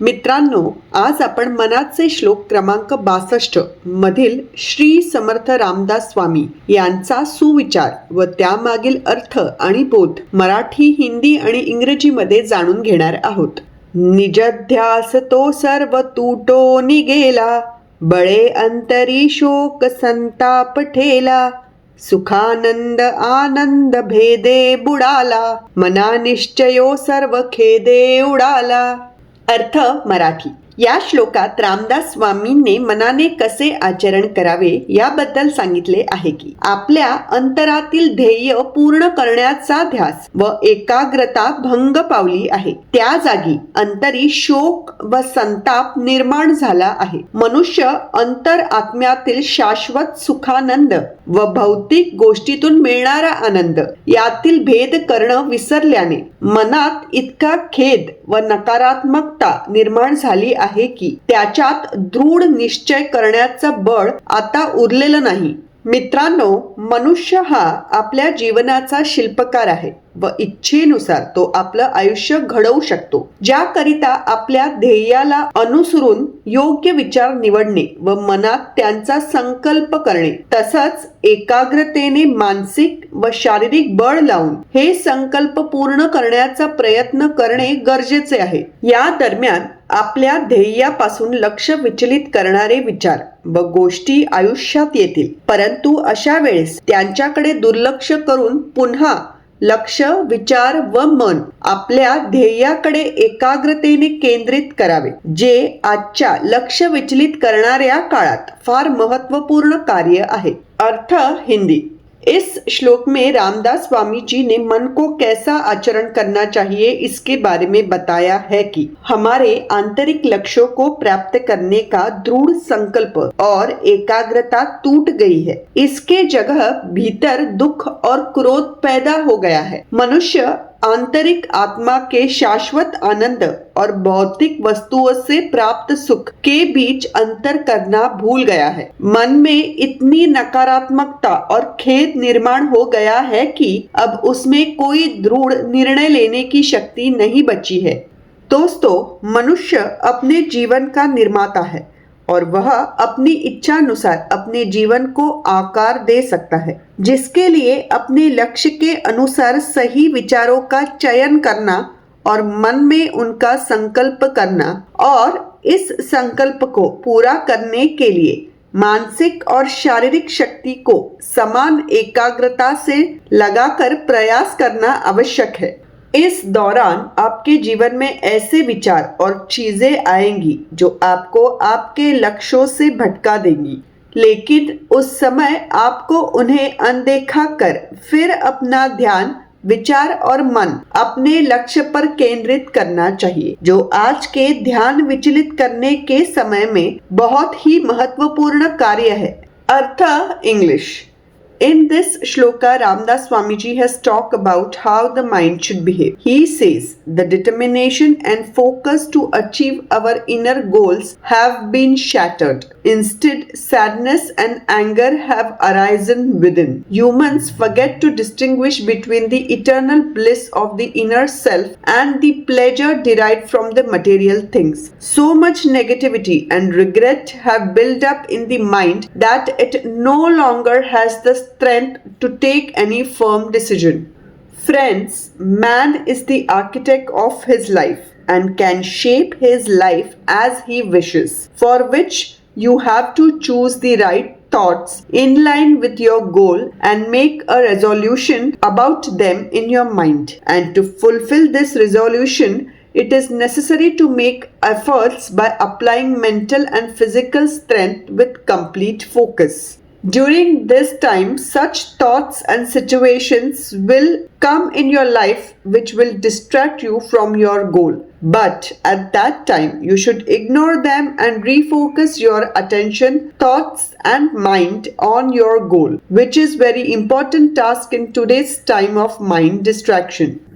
मित्रांनो आज आपण मनाचे श्लोक क्रमांक बासष्ट मधील श्री समर्थ रामदास स्वामी यांचा सुविचार व त्यामागील अर्थ आणि बोध मराठी हिंदी आणि इंग्रजीमध्ये जाणून घेणार आहोत. निजध्यास तो सर्व तुटो निगेला बळे अंतरी शोक संताप ठेला सुखानंद आनंद भेदे बुडाला मना निश्चयो सर्व खेदे उडाला. अर्थ मराठी. या श्लोकात रामदास स्वामींनी मनाने कसे आचरण करावे याबद्दल सांगितले आहे की आपल्या अंतरातील ध्येय पूर्ण करण्याचा ध्यास व एकाग्रता भंग पावली आहे. त्या जागी अंतरी शोक व संताप निर्माण झाला आहे. मनुष्य अंतर आत्म्यातील शाश्वत सुखानंद व भौतिक गोष्टीतून मिळणारा आनंद यातील भेद करणं विसरल्याने मनात इतका खेद व नकारात्मकता निर्माण झाली आहे. की त्याच्यात दृढ निश्चय करण्याचं बळ आता उरलेलं नाही. मित्रांनो मनुष्य हा आपल्या जीवनाचा शिल्पकार आहे. व इच्छेनुसार तो आपलं आयुष्य घडवू शकतो. ज्याकरिता आपल्या ध्येयाला अनुसरून योग्य विचार निवडणे व मनात त्यांचा संकल्प करणे तसंच एकाग्रतेने मानसिक व शारीरिक बळ लावून हे संकल्प पूर्ण करण्याचा प्रयत्न करणे गरजेचे आहे. या दरम्यान आपल्या ध्येयापासून लक्ष विचलित करणारे विचार व गोष्टी आयुष्यात येतील. परंतु अशा वेळेस त्यांच्याकडे दुर्लक्ष करून पुन्हा लक्ष विचार व मन आपल्या ध्येयाकडे एकाग्रतेने केंद्रित करावे जे आजच्या लक्ष विचलित करणाऱ्या काळात फार महत्त्वपूर्ण कार्य आहे. अर्थ हिंदी इस श्लोक में रामदास स्वामी जी ने मन को कैसा आचरण करना चाहिए इसके बारे में बताया है कि हमारे आंतरिक लक्ष्यों को प्राप्त करने का दृढ़ संकल्प और एकाग्रता टूट गई है। इसके जगह भीतर दुख और क्रोध पैदा हो गया है। मनुष्य आंतरिक आत्मा के शाश्वत आनंद और भौतिक वस्तुओं से प्राप्त सुख के बीच अंतर करना भूल गया है। मन में इतनी नकारात्मकता और खेद निर्माण हो गया है कि अब उसमें कोई दृढ़ निर्णय लेने की शक्ति नहीं बची है। दोस्तों, मनुष्य अपने जीवन का निर्माता है। और वह अपनी इच्छानुसार अपने जीवन को आकार दे सकता है, जिसके लिए अपने लक्ष्य के अनुसार सही विचारों का चयन करना और मन में उनका संकल्प करना और इस संकल्प को पूरा करने के लिए मानसिक और शारीरिक शक्ति को समान एकाग्रता से लगाकर प्रयास करना आवश्यक है। इस दौरान आपके जीवन में ऐसे विचार और चीज़ें आएँगी जो आपको आपके लक्ष्यों से भटका देंगी। लेकिन उस समय आपको उन्हें अनदेखा कर फिर अपना ध्यान, विचार और मन अपने लक्ष्य पर केंद्रित करना चाहिए, जो आज के ध्यान विचलित करने के समय में बहुत ही महत्वपूर्ण कार्य है। अर्थ English. In this shloka, Ramdas Swamiji has talked about how the mind should behave. He says the determination and focus to achieve our inner goals have been shattered. Instead, sadness and anger have arisen within. Humans forget to distinguish between the eternal bliss of the inner self and the pleasure derived from the material things. So much negativity and regret have built up in the mind that it no longer has the strength to take any firm decision. Friends, man is the architect of his life and can shape his life as he wishes, for which you have to choose the right thoughts in line with your goal and make a resolution about them in your mind. And to fulfill this resolution, it is necessary to make efforts by applying mental and physical strength with complete focus. During this time, such thoughts and situations will come in your life which will distract you from your goal. But at that time, you should ignore them and refocus your attention, thoughts, and mind on your goal, which is very important task in today's time of mind distraction.